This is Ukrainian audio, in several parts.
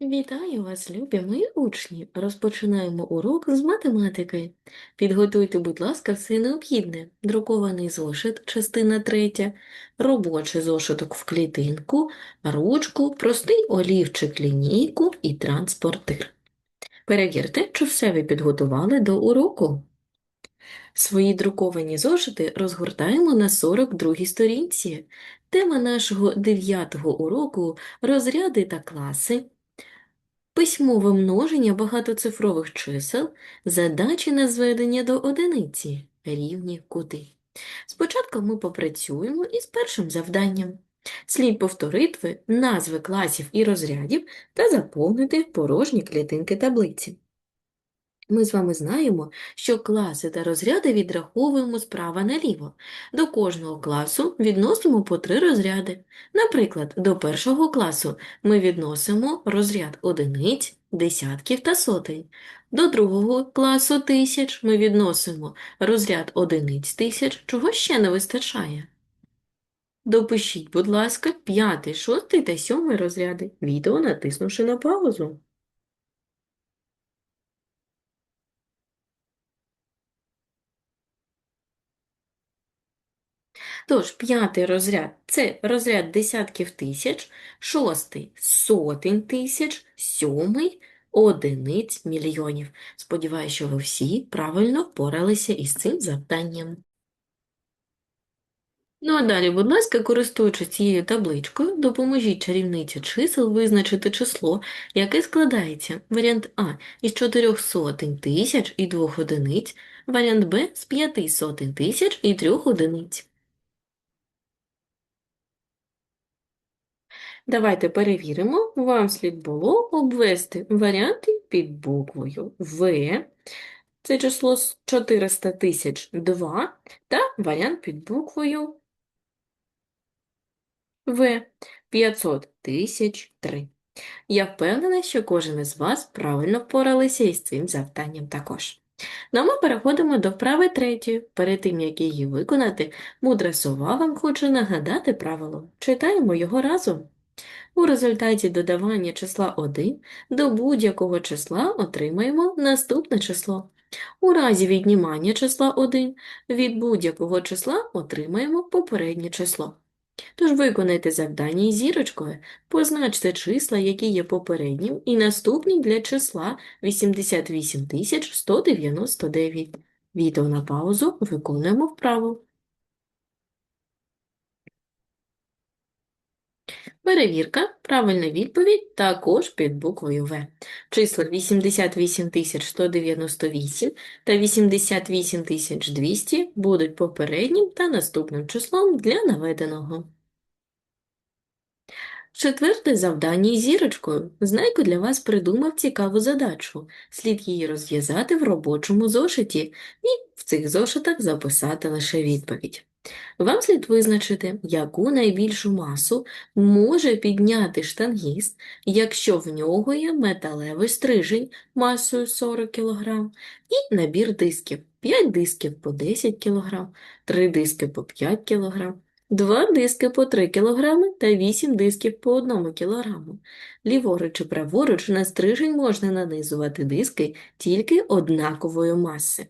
Вітаю вас, любі мої учні! Розпочинаємо урок з математики. Підготуйте, будь ласка, все необхідне. Друкований зошит, частина третя, робочий зошиток в клітинку, ручку, простий олівчик, лінійку і транспортир. Перевірте, чи все ви підготували до уроку. Свої друковані зошити розгортаємо на 42-й сторінці. Тема нашого 9-го уроку – розряди та класи. Письмове множення багатоцифрових чисел, задачі на зведення до одиниці, рівні кути. Спочатку ми попрацюємо із першим завданням. Слід повторити назви класів і розрядів та заповнити порожні клітинки таблиці. Ми з вами знаємо, що класи та розряди відраховуємо справа наліво. До кожного класу відносимо по три розряди. Наприклад, до першого класу ми відносимо розряд одиниць, десятків та сотень. До другого класу тисяч ми відносимо розряд одиниць тисяч, чого ще не вистачає. Допишіть, будь ласка, п'ятий, шостий та сьомий розряди, відео натиснувши на паузу. Тож, п'ятий розряд це розряд десятків тисяч, шостий сотень тисяч, сьомий одиниць мільйонів. Сподіваюся, що ви всі правильно впоралися із цим завданням. Ну а далі, будь ласка, користуючись цією табличкою, допоможіть чарівниці чисел визначити число, яке складається варіант А із чотирьох сотень тисяч і двох одиниць, варіант Б з п'яти сотень тисяч і трьох одиниць. Давайте перевіримо. Вам слід було обвести варіанти під буквою В. Це число з 400 тисяч 2 та варіант під буквою В 500 тисяч 3. Я впевнена, що кожен із вас правильно впоралися із цим завданням також. Ну, а ми переходимо до вправи третьої. Перед тим, як її виконати, мудра сова вам хоче нагадати правило. Читаємо його разом. У результаті додавання числа 1 до будь-якого числа отримаємо наступне число. У разі віднімання числа 1 від будь-якого числа отримаємо попереднє число. Тож виконайте завдання із зірочкою, позначте числа, які є попереднім, і наступні для числа 88 199. Відео на паузу виконуємо вправу. Перевірка, правильна відповідь також під буквою В. Числа 88 198 та 88 200 будуть попереднім та наступним числом для наведеного. Четверте завдання із зірочкою. Знайко для вас придумав цікаву задачу. Слід її розв'язати в робочому зошиті і в цих зошитах записати лише відповідь. Вам слід визначити, яку найбільшу масу може підняти штангіст, якщо в нього є металевий стрижень масою 40 кг і набір дисків 5 дисків по 10 кг, 3 диски по 5 кг, 2 диски по 3 кг та 8 дисків по 1 кг. Ліворуч і праворуч на стрижень можна нанизувати диски тільки однакової маси.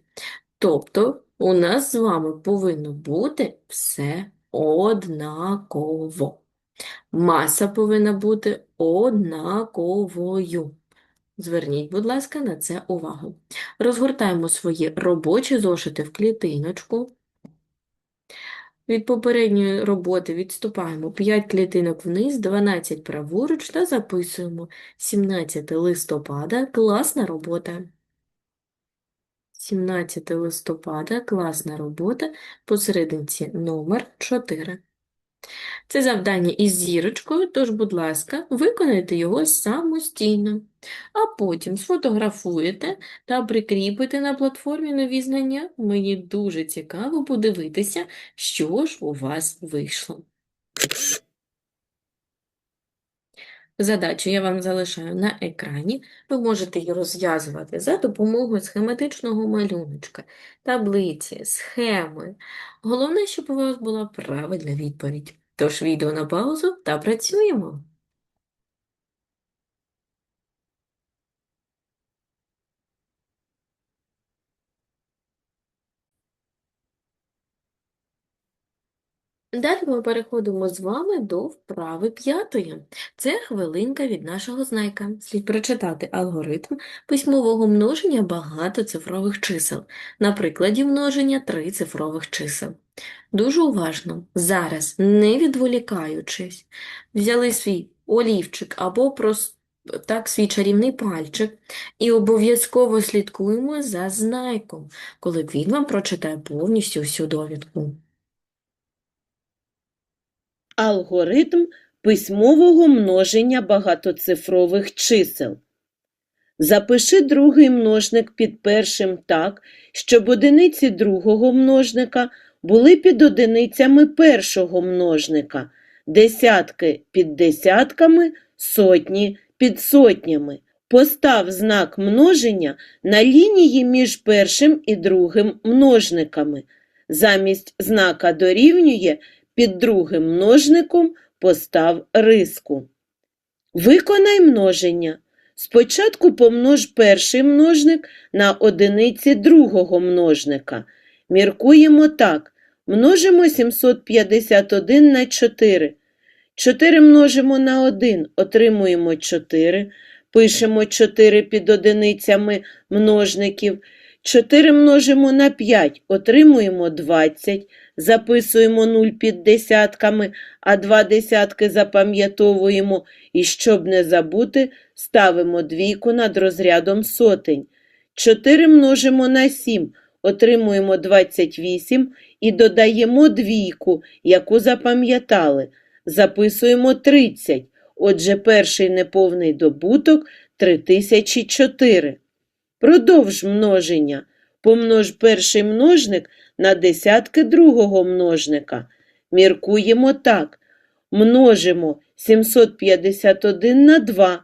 Тобто у нас з вами повинно бути все однаково. Маса повинна бути однаковою. Зверніть, будь ласка, на це увагу. Розгортаємо свої робочі зошити в клітиночку. Від попередньої роботи відступаємо 5 клітинок вниз, 12 праворуч та записуємо 17 листопада. Класна робота. 17 листопада, класна робота, посерединці номер 4. Це завдання із зірочкою, тож, будь ласка, виконайте його самостійно, а потім сфотографуєте та прикріпите на платформі нові знання. Мені дуже цікаво подивитися, що ж у вас вийшло. Задачу я вам залишаю на екрані. Ви можете її розв'язувати за допомогою схематичного малюночка, таблиці, схеми. Головне, щоб у вас була правильна відповідь. Тож відео на паузу та працюємо. Далі ми переходимо з вами до вправи п'ятої. Це хвилинка від нашого знайка. Слід прочитати алгоритм письмового множення багатоцифрових чисел. На прикладі множення трицифрових чисел. Дуже уважно, зараз, не відволікаючись, взяли свій олівчик або просто так, свій чарівний пальчик і обов'язково слідкуємо за знайком, коли він вам прочитає повністю всю довідку. Алгоритм письмового множення багатоцифрових чисел. Запиши другий множник під першим так, щоб одиниці другого множника були під одиницями першого множника, десятки під десятками, сотні під сотнями. Постав знак множення на лінії між першим і другим множниками. Замість знака дорівнює під другим множником постав риску. Виконай множення. Спочатку помнож перший множник на одиниці другого множника. Міркуємо так. Множимо 751 на 4. 4 множимо на 1, отримуємо 4. Пишемо 4 під одиницями множників. 4 множимо на 5, отримуємо 20. Записуємо 0 під десятками, а два десятки запам'ятовуємо. І щоб не забути, ставимо двійку над розрядом сотень. 4 множимо на 7, отримуємо 28 і додаємо двійку, яку запам'ятали. Записуємо 30. Отже, перший неповний добуток 3004. Продовж множення. Помнож перший множник на десятки другого множника. Міркуємо так. Множимо 751 на 2.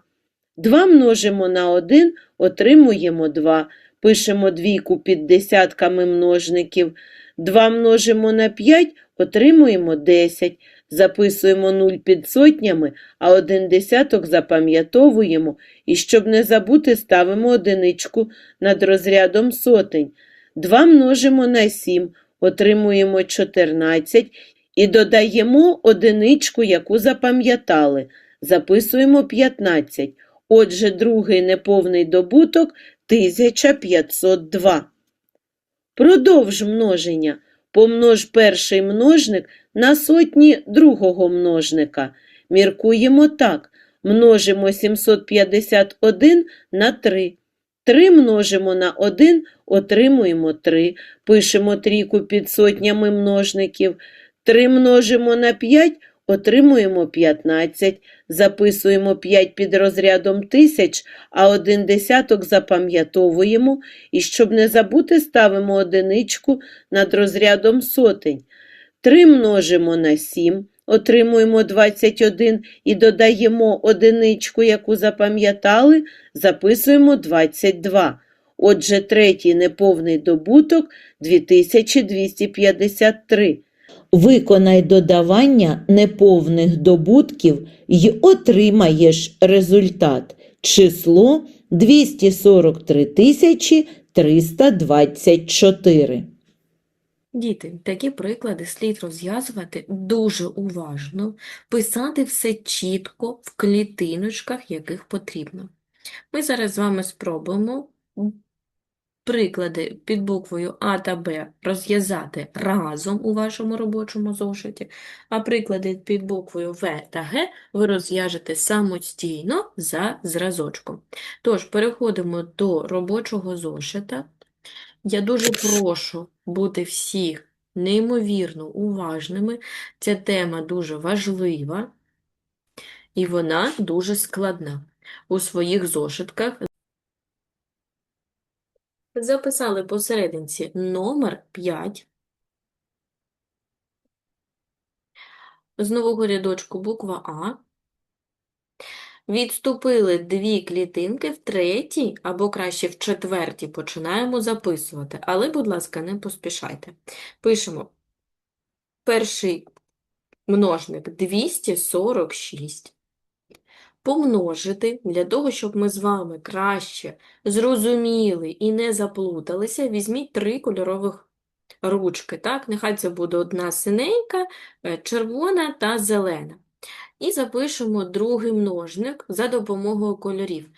2 множимо на 1, отримуємо 2. Пишемо двійку під десятками множників. 2 множимо на 5, отримуємо 10. Записуємо 0 під сотнями, а один десяток запам'ятовуємо і, щоб не забути, ставимо одиничку над розрядом сотень. 2 множимо на 7, отримуємо 14 і додаємо одиничку, яку запам'ятали. Записуємо 15. Отже, другий неповний добуток 1502. Продовж множення. Помнож перший множник на сотні другого множника. Міркуємо так. Множимо 751 на 3. 3 множимо на 1, отримуємо 3. Пишемо трійку під сотнями множників. 3 множимо на 5, отримуємо 15. Записуємо 5 під розрядом тисяч, а один десяток запам'ятовуємо. І щоб не забути, ставимо одиничку над розрядом сотень. 3 множимо на 7, отримуємо 21 і додаємо одиничку, яку запам'ятали, записуємо 22. Отже, третій неповний добуток 2253. Виконай додавання неповних добутків і отримаєш результат. Число 243 324. Діти, такі приклади слід розв'язувати дуже уважно, писати все чітко в клітиночках, яких потрібно. Ми зараз з вами спробуємо приклади під буквою А та Б розв'язати разом у вашому робочому зошиті, а приклади під буквою В та Г ви розв'яжете самостійно за зразочком. Тож, переходимо до робочого зошита. Я дуже прошу бути всіх неймовірно уважними. Ця тема дуже важлива і вона дуже складна. У своїх зошитках записали посерединці номер 5. З нового рядочку буква А. Відступили дві клітинки в третій, або краще в четвертій починаємо записувати. Але, будь ласка, не поспішайте. Пишемо перший множник 246. Помножити, для того, щоб ми з вами краще зрозуміли і не заплуталися, візьміть три кольорових ручки, так? Нехай це буде одна синенька, е, червона та зелена. І запишемо другий множник за допомогою кольорів.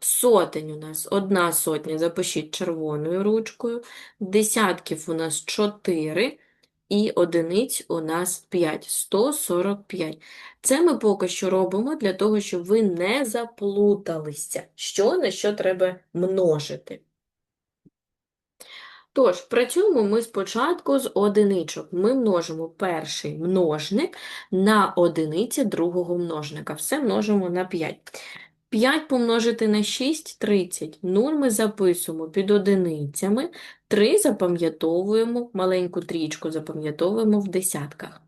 Сотень у нас одна сотня, запишіть червоною ручкою, десятків у нас 4 і одиниць у нас 5, 145. Це ми поки що робимо для того, щоб ви не заплуталися, що на що треба множити. Тож, працюємо ми спочатку з одиничок. Ми множимо перший множник на одиниці другого множника. Все множимо на 5. 5 помножити на 6 – 30. 0 ми записуємо під одиницями, 3 запам'ятовуємо, маленьку трічку запам'ятовуємо в десятках.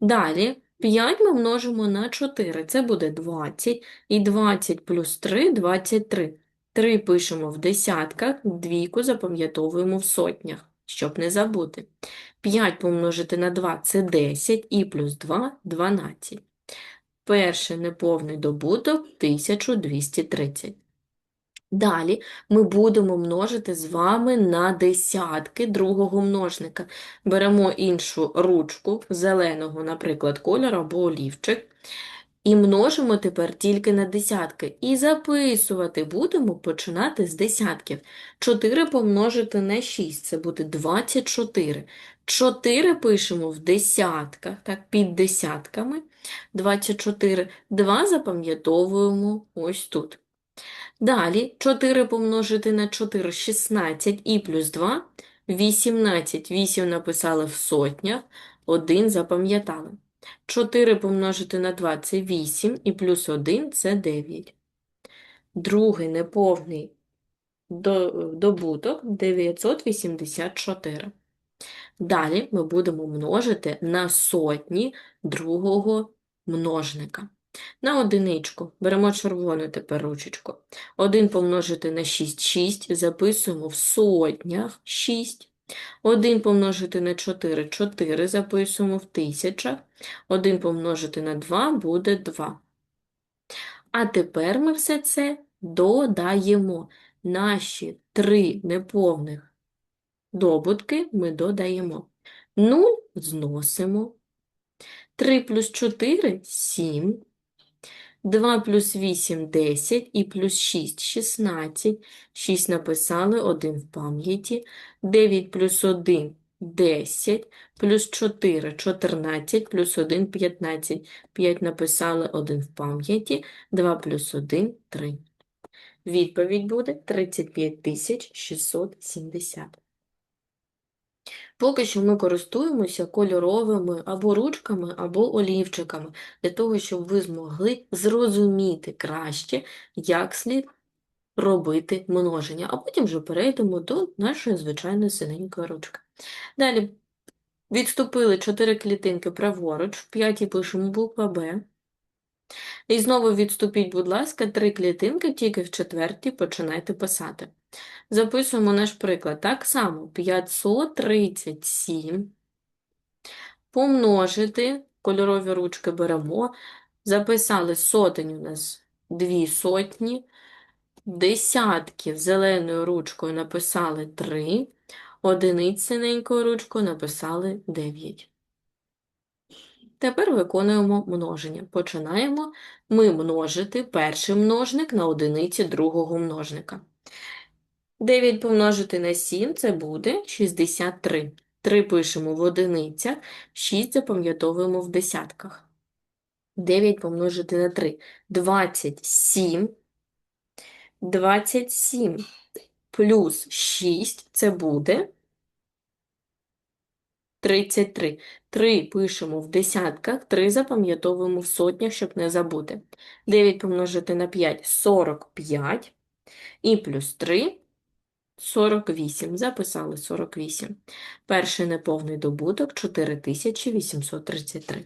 Далі 5 ми множимо на 4, це буде 20, і 20 плюс 3 – 23. 3 пишемо в десятках, двійку запам'ятовуємо в сотнях, щоб не забути. 5 помножити на 2 – це 10, і плюс 2 – 12. Перший неповний добуток – 1230. Далі ми будемо множити з вами на десятки другого множника. Беремо іншу ручку зеленого, наприклад, кольору або олівчик, і множимо тепер тільки на десятки. І записувати будемо починати з десятків. 4 помножити на 6 – це буде 24. 4 пишемо в десятках, так, під десятками. 24. 2 запам'ятовуємо ось тут. Далі 4 помножити на 4 – 16 і плюс 2 – 18. 8 написали в сотнях, 1 запам'ятали. 4 помножити на 2 – це 8, і плюс 1 – це 9. Другий неповний добуток – 984. Далі ми будемо множити на сотні другого множника. На одиничку беремо червону тепер ручечку. 1 помножити на 6 – 6, записуємо в сотнях 6. 1 помножити на 4 – 4, записуємо в тисячах. 1 помножити на 2 буде 2. А тепер ми все це додаємо. Наші три неповних добутки ми додаємо. 0 зносимо. 3 плюс 4 – 7. 2 плюс 8 – 10 і плюс 6 – 16. 6 написали, 1 в пам'яті. 9 плюс 1 – 10, плюс 4 – 14, плюс 1 – 15. 5 написали, 1 в пам'яті. 2 плюс 1 – 3. Відповідь буде 35 670. Поки що ми користуємося кольоровими або ручками, або олівчиками, для того, щоб ви змогли зрозуміти краще, як слід робити множення, а потім вже перейдемо до нашої звичайної синенької ручки. Далі відступили 4 клітинки праворуч, в п'ятій пишемо буква Б. І знову відступіть, будь ласка, 3 клітинки, тільки в четвертій починайте писати. Записуємо наш приклад. Так само 537 помножити, кольорові ручки беремо, записали сотень у нас 2 сотні, десятків зеленою ручкою написали 3, одиниць синенькою ручкою написали 9. Тепер виконуємо множення. Починаємо ми множити перший множник на одиниці другого множника. 9 помножити на 7 – це буде 63. 3 пишемо в одиницях, 6 запам'ятовуємо в десятках. 9 помножити на 3 – 27. 27 плюс 6 – це буде 33. 3 пишемо в десятках, 3 запам'ятовуємо в сотнях, щоб не забути. 9 помножити на 5 – 45. І плюс 3 – 48. Записали 48. Перший неповний добуток – 4833.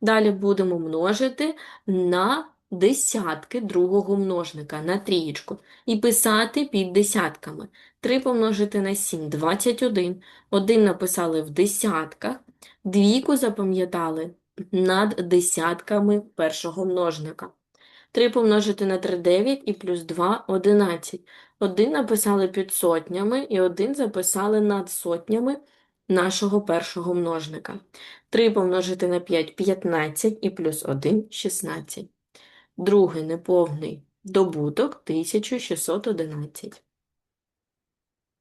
Далі будемо множити на десятки другого множника, на трієчку. І писати під десятками. 3 помножити на 7 – 21. 1 написали в десятках. Двійку запам'ятали над десятками першого множника. 3 помножити на 3 – 9 і плюс 2 – 11. Один написали під сотнями і один записали над сотнями нашого першого множника. 3 помножити на 5 – 15 і плюс 1 – 16. Другий неповний добуток 1611.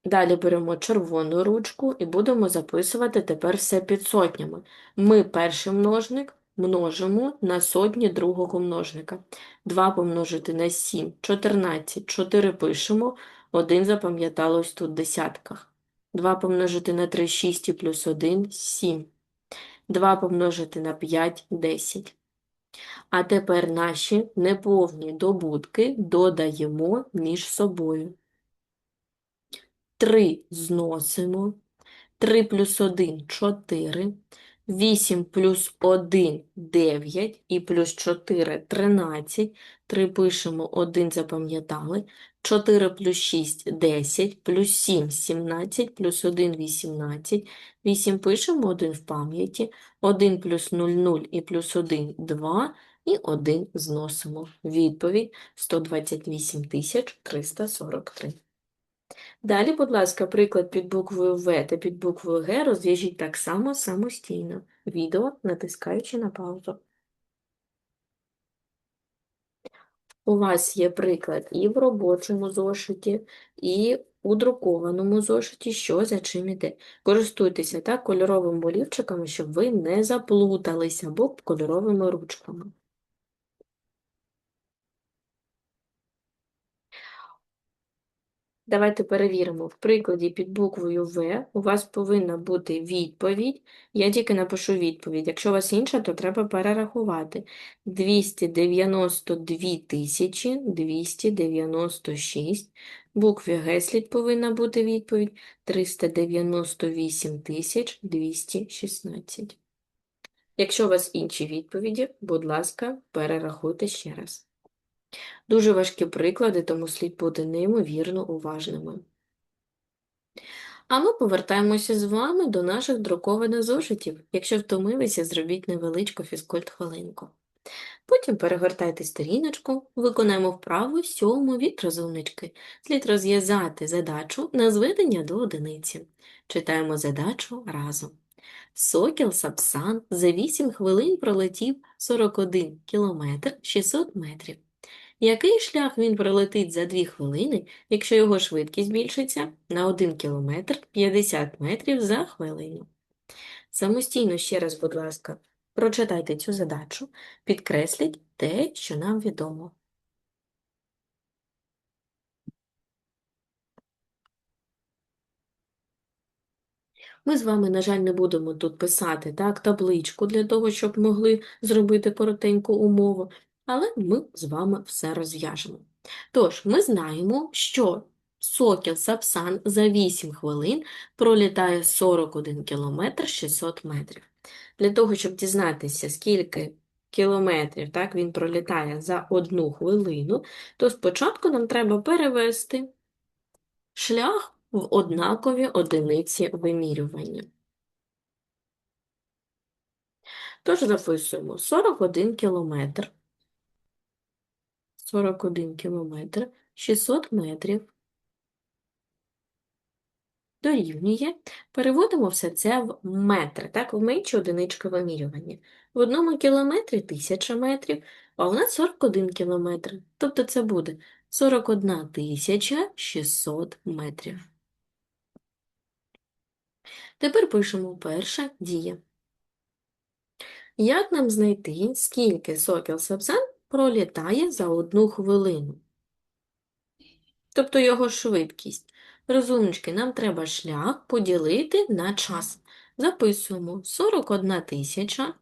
Далі беремо червону ручку і будемо записувати тепер все під сотнями. Ми перший множник множимо на сотні другого множника. 2 помножити на 7 – 14. 4 пишемо, 1 запам'яталось тут в десятках. 2 помножити на 3 – 6 і плюс 1 – 7. 2 помножити на 5 – 10. А тепер наші неповні добутки додаємо між собою. 3 зносимо. 3 плюс 1 – 4. 8 плюс 1 – 9. І плюс 4 – 13. 3 пишемо, 1 запам'ятали. 4 плюс 6 – 10. Плюс 7 – 17. Плюс 1 – 18. 8 пишемо, 1 в пам'яті. 1 плюс 0 – 0 і плюс 1 – 2. І 1 зносимо. Відповідь – 128 343. Далі, будь ласка, приклад під буквою В та під буквою Г розв'яжіть так само самостійно. Відео, натискаючи на паузу. У вас є приклад і в робочому зошиті, і у друкованому зошиті, що за чим іде. Користуйтеся так кольоровими олівчиками, щоб ви не заплуталися, або кольоровими ручками. Давайте перевіримо. В прикладі під буквою В у вас повинна бути відповідь. Я тільки напишу відповідь. Якщо у вас інша, то треба перерахувати. 292 тисячі 296. Букві Г слід повинна бути відповідь 398 тисяч 216. Якщо у вас інші відповіді, будь ласка, перерахуйте ще раз. Дуже важкі приклади, тому слід бути неймовірно уважними. А ми повертаємося з вами до наших друкованих зошитів. Якщо втомилися, зробіть невеличку фізкульт-хвилинку. Потім перегортайте сторіночку, виконаємо вправу сьому від розумнички. Слід розв'язати задачу на зведення до одиниці. Читаємо задачу разом. Сокіл Сапсан за 8 хвилин пролетів 41 кілометр 600 метрів. Який шлях він пролетить за 2 хвилини, якщо його швидкість збільшиться на 1 кілометр 50 метрів за хвилину? Самостійно ще раз, будь ласка, прочитайте цю задачу, підкресліть те, що нам відомо. Ми з вами, на жаль, не будемо тут писати так, табличку для того, щоб могли зробити коротеньку умову, але ми з вами все розв'яжемо. Тож, ми знаємо, що сокіл Сапсан за 8 хвилин пролітає 41 кілометр 600 метрів. Для того, щоб дізнатися, скільки кілометрів так, він пролітає за одну хвилину, то спочатку нам треба перевести шлях в однакові одиниці вимірювання. Тож записуємо 41 кілометр. 41 кілометр, 600 метрів. Дорівнює. Переводимо все це в метри, так, в менші одинички вимірювання. В одному кілометрі 1000 метрів, а у нас 41 кілометр. Тобто це буде 41 600 метрів. Тепер пишемо перша дія. Як нам знайти, скільки сокіл Сапсан пролітає за одну хвилину? Тобто його швидкість. Розумнички, нам треба шлях поділити на час. Записуємо 41 тисяча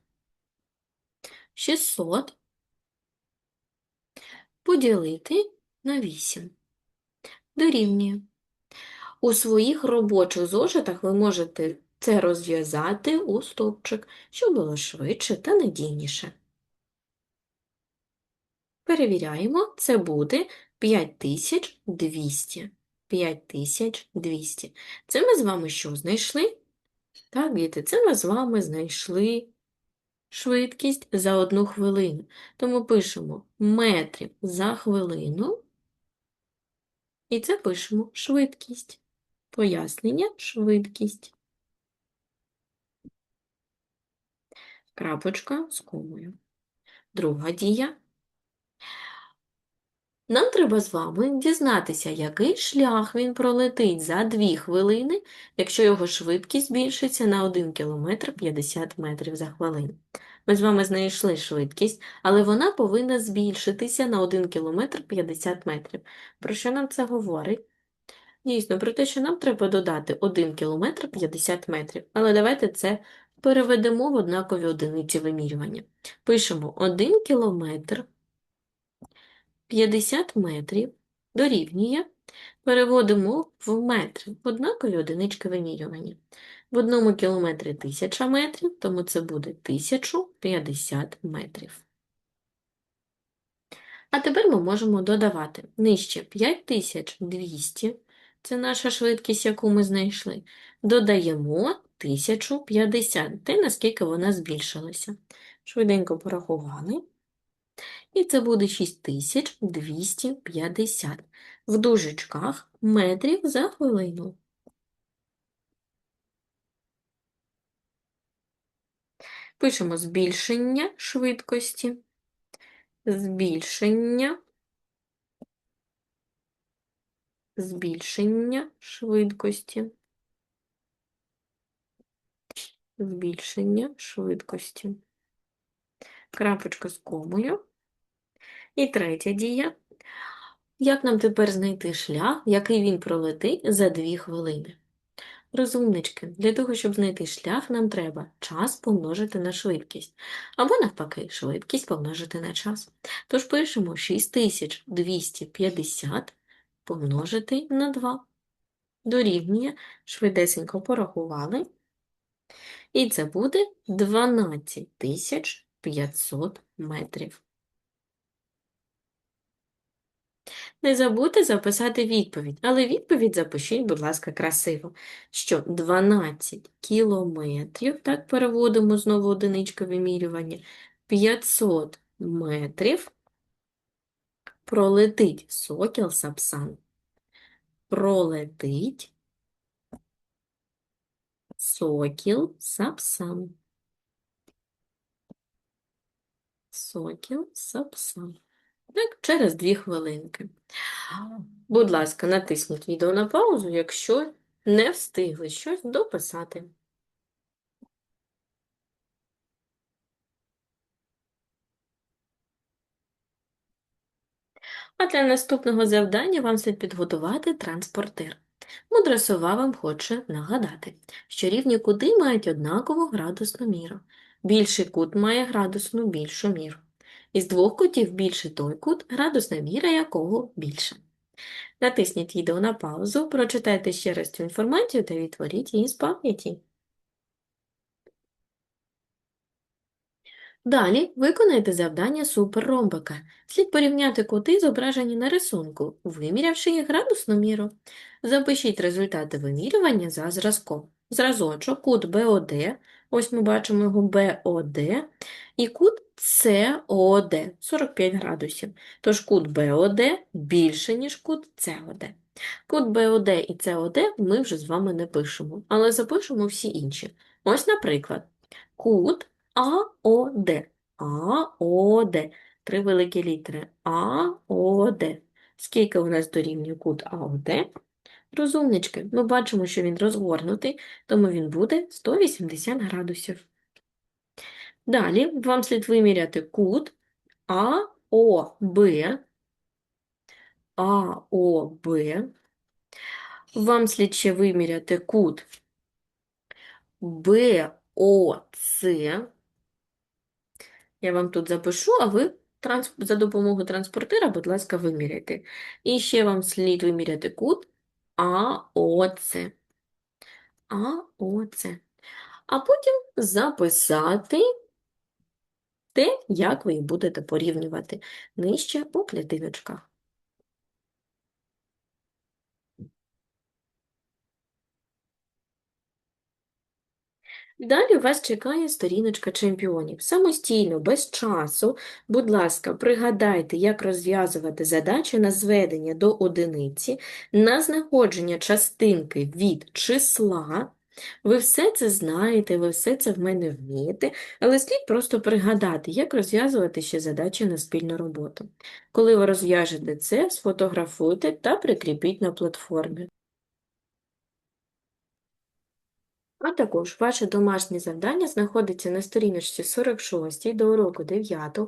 600 поділити на 8. Дорівнює. У своїх робочих зошитах ви можете це розв'язати у стовпчик, щоб було швидше та надійніше. Перевіряємо, це буде 5200. 5200. Це ми з вами що знайшли? Так, діти, це ми з вами знайшли швидкість за одну хвилину. Тому пишемо метрів за хвилину. І це пишемо швидкість. Пояснення швидкість. Крапочка з комою. Друга дія. Нам треба з вами дізнатися, який шлях він пролетить за 2 хвилини, якщо його швидкість збільшиться на 1 км 50 метрів за хвилину. Ми з вами знайшли швидкість, але вона повинна збільшитися на 1 км 50 метрів. Про що нам це говорить? Дійсно, про те, що нам треба додати 1 км 50 метрів. Але давайте це переведемо в однакові одиниці вимірювання. Пишемо 1 кілометр 50 метрів дорівнює, переводимо в метри, однакові одинички вимірювання. В одному кілометрі 1000 метрів, тому це буде 1050 метрів. А тепер ми можемо додавати нижче 5200, це наша швидкість, яку ми знайшли. Додаємо 1050, те, наскільки вона збільшилася. Швиденько порахували. І це буде 6250 в дужечках метрів за хвилину. Пишемо збільшення швидкості. Збільшення. Збільшення швидкості. Збільшення швидкості. Крапочка з комою. І третя дія. Як нам тепер знайти шлях, який він пролетить за 2 хвилини? Розумнички, для того, щоб знайти шлях, нам треба час помножити на швидкість, або навпаки, швидкість помножити на час. Тож пишемо 6250 помножити на 2. Дорівнює, швидесенько порахували. І це буде 12500 метрів. Не забудьте записати відповідь, але відповідь запишіть, будь ласка, красиво, що 12 кілометрів, так переводимо знову одинички вимірювання, 500 метрів пролетить сокіл Сапсан. Пролетить сокіл Сапсан. Сокіл Сапсан. Так, через 2 хвилинки. Будь ласка, натисніть відео на паузу, якщо не встигли щось дописати. А для наступного завдання вам слід підготувати транспортир. Мудра сова вам хоче нагадати, що рівні кути мають однакову градусну міру. Більший кут має градусну більшу міру. Із двох кутів більший той кут, градусна міра якого більша. Натисніть відео на паузу, прочитайте ще раз цю інформацію та відтворіть її з пам'яті. Далі виконайте завдання суперромбика. Слід порівняти кути, зображені на рисунку, вимірявши їх градусну міру. Запишіть результати вимірювання за зразком. Зразочок, кут БОД, ось ми бачимо його БОД, і кут СОД 45 градусів. Тож кут БОД більше, ніж кут СОД. Кут БОД і СОД ми вже з вами не пишемо, але запишемо всі інші. Ось, наприклад, кут АОД. АОД. Три великі літери. АОД. Скільки у нас дорівнює кут АОД? Розумнички, ми бачимо, що він розгорнутий, тому він буде 180 градусів. Далі вам слід виміряти кут АОБ. АОБ. Вам слід ще виміряти кут БОЦ. Я вам тут запишу, а ви за допомогою транспортира, будь ласка, виміряйте. І ще вам слід виміряти кут АОЦ. оце. А потім записати те, як ви їх будете порівнювати нижче у клітиночках. Далі вас чекає сторіночка чемпіонів. Самостійно, без часу, будь ласка, пригадайте, як розв'язувати задачі на зведення до одиниці, на знаходження частинки від числа. Ви все це знаєте, ви все це в мене вмієте, але слід просто пригадати, як розв'язувати ще задачі на спільну роботу. Коли ви розв'яжете це, сфотографуйте та прикріпіть на платформі. А також ваше домашнє завдання знаходиться на сторіночці 46 до уроку 9.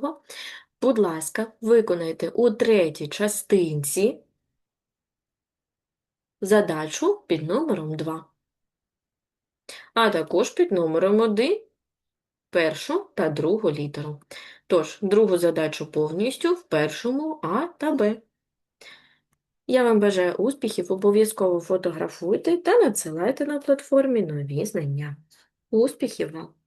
Будь ласка, виконайте у третій частинці задачу під номером 2, а також під номером 1 першу та другу літеру. Тож, другу задачу повністю в першому А та Б. Я вам бажаю успіхів, обов'язково фотографуйте та надсилайте на платформі нові знання. Успіхів вам!